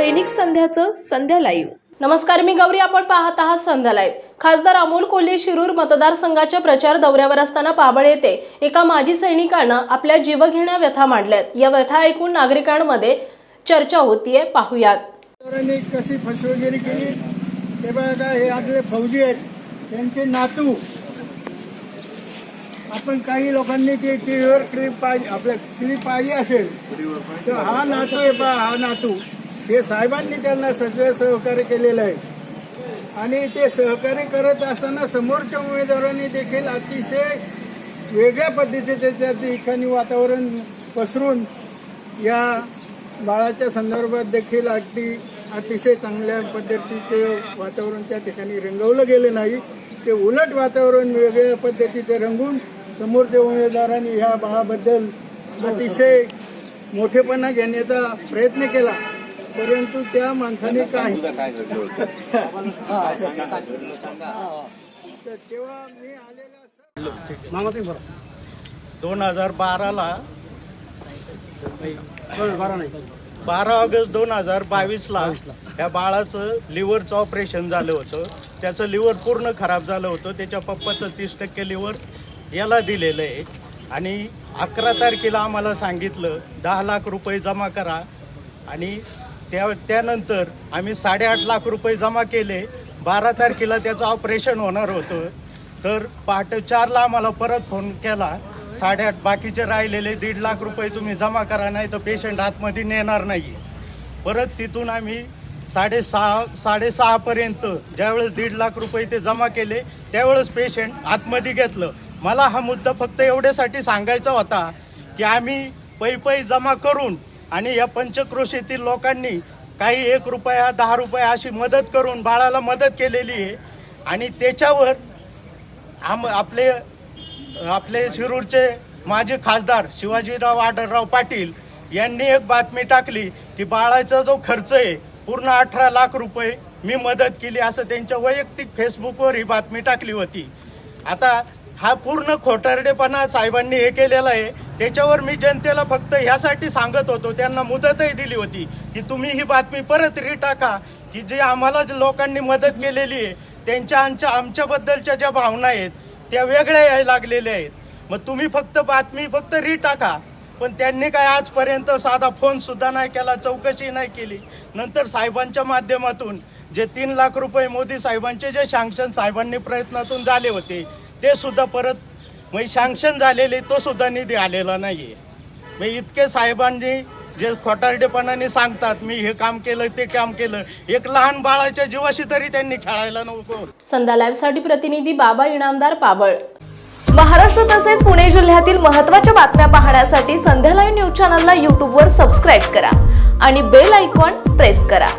दैनिक संध्याचं संध्या live. नमस्कार मी गौरी. आपण पाहत आहात संध्या लाईव्ह. खासदार अमोल कोल्हे शिरूर मतदारसंघाच्या प्रचार दौऱ्यावर असताना पाबळ येथे एका माजी सैनिकानं आपल्या जीवघेण्या व्यथा मांडल्यात. या व्यथा ऐकून नागरिकांमध्ये चर्चा होतीये. पाहुयात. त्यांनी कशी फसवेगिरी केली? ते बघा हे आपले फौजी आहेत. त्यांचे नातू. आपण काही लोकांनी ते टी व्हीवर क्लिप पाहिजे आपल्या क्लिप पाहिली असेल. तर हा नातू आहे पहा हा नातू. हे साहेबांनी त्यांना सगळं सहकार्य केलेलं आहे. आणि ते सहकार्य करत असताना समोरच्या उमेदवारांनी देखील अतिशय वेगळ्या पद्धतीचे त्या ठिकाणी वातावरण पसरून या बाळाच्या संदर्भात देखील अगदी अतिशय चांगल्या पद्धतीचे वातावरण त्या ठिकाणी रंगवलं गेलं नाही. ते उलट वातावरण वेगळ्या पद्धतीचे रंगून समोरच्या उमेदवारांनी ह्या बाळाबद्दल अतिशय मोठेपणा घेण्याचा प्रयत्न केला. परंतु त्या माणसाने काही तर तेव्हा मी आलेला दोन हजार बाराला बारा ऑगस्ट दोन हजार बावीसला या बाळाचं लिव्हरचं ऑपरेशन झालं होतं. त्याचं लिव्हर पूर्ण खराब झालं होतं. त्याच्या पप्पाचं तीस टक्के लिव्हर याला दिलेलं आहे. आणि अकरा तारखेला आम्हाला सांगितलं दहा लाख रुपये जमा करा. आणि त्या त्यानंतर आम्ही साडेआठ लाख रुपये जमा केले. बारा तारखेला त्याचं ऑपरेशन होणार होतं. तर पहाटे चारला आम्हाला परत फोन केला. साडेआठ बाकीचे राहिलेले दीड लाख रुपये तुम्ही जमा करा नाही तर पेशंट आतमध्ये नेणार नाही परत तिथून आम्ही साडेसहा साडेसहापर्यंत ज्यावेळेस दीड लाख रुपये ते जमा केले त्यावेळेस पेशंट आतमध्ये घेतलं. मला हा मुद्दा फक्त एवढ्यासाठी सांगायचा होता की आम्ही पै पै जमा करून आणि या पंचक्रोशीतील लोकांनी काही एक रुपया दहा रुपया अशी मदत करून बाळाला मदत केलेली आहे. आणि त्याच्यावर आम आपले आपले शिरूरचे माजी खासदार शिवाजीराव आढळराव पाटील यांनी एक बातमी टाकली की बाळाचा जो खर्च आहे पूर्ण अठरा लाख रुपये मी मदत केली असं त्यांच्या वैयक्तिक फेसबुकवर ही बातमी टाकली होती. आता हा पूर्ण खोटारडेपणा साहेबांनी हे केलेला आहे. त्याच्यावर मी जनतेला फक्त ह्यासाठी सांगत होतो त्यांना मुदतही दिली होती की तुम्ही ही बातमी परत रिटाका की जे आम्हाला लोकांनी मदत केलेली आहे त्यांच्या आमच्या आमच्याबद्दलच्या ज्या भावना आहेत त्या वेगळ्या यायला लागलेल्या आहेत. मग तुम्ही फक्त बातमी फक्त रिटाका पण त्यांनी काय आजपर्यंत साधा फोनसुद्धा नाही केला चौकशी नाही केली. नंतर साहेबांच्या माध्यमातून जे तीन लाख रुपये मोदी साहेबांचे जे सँक्शन साहेबांनी प्रयत्नातून झाले होते ते सुद्धा परत म्हणजे सँक्शन झालेले तो सुद्धा निधी आलेला नाही आहे मग इतके साहेबांनी जे खोटारडेपणाने सांगतात मी हे काम केलं ते काम केलं एक लहान बाळाच्या जीवाशी तरी त्यांनी खेळायला नको. संध्या लाईव्हसाठी प्रतिनिधी बाबा इनामदार पाबळ. महाराष्ट्र तसेच पुणे जिल्ह्यातील महत्त्वाच्या बातम्या पाहण्यासाठी संध्या लाईव्ह न्यूज चॅनलला यूट्यूबवर सबस्क्राईब करा आणि बेल आयकॉन प्रेस करा.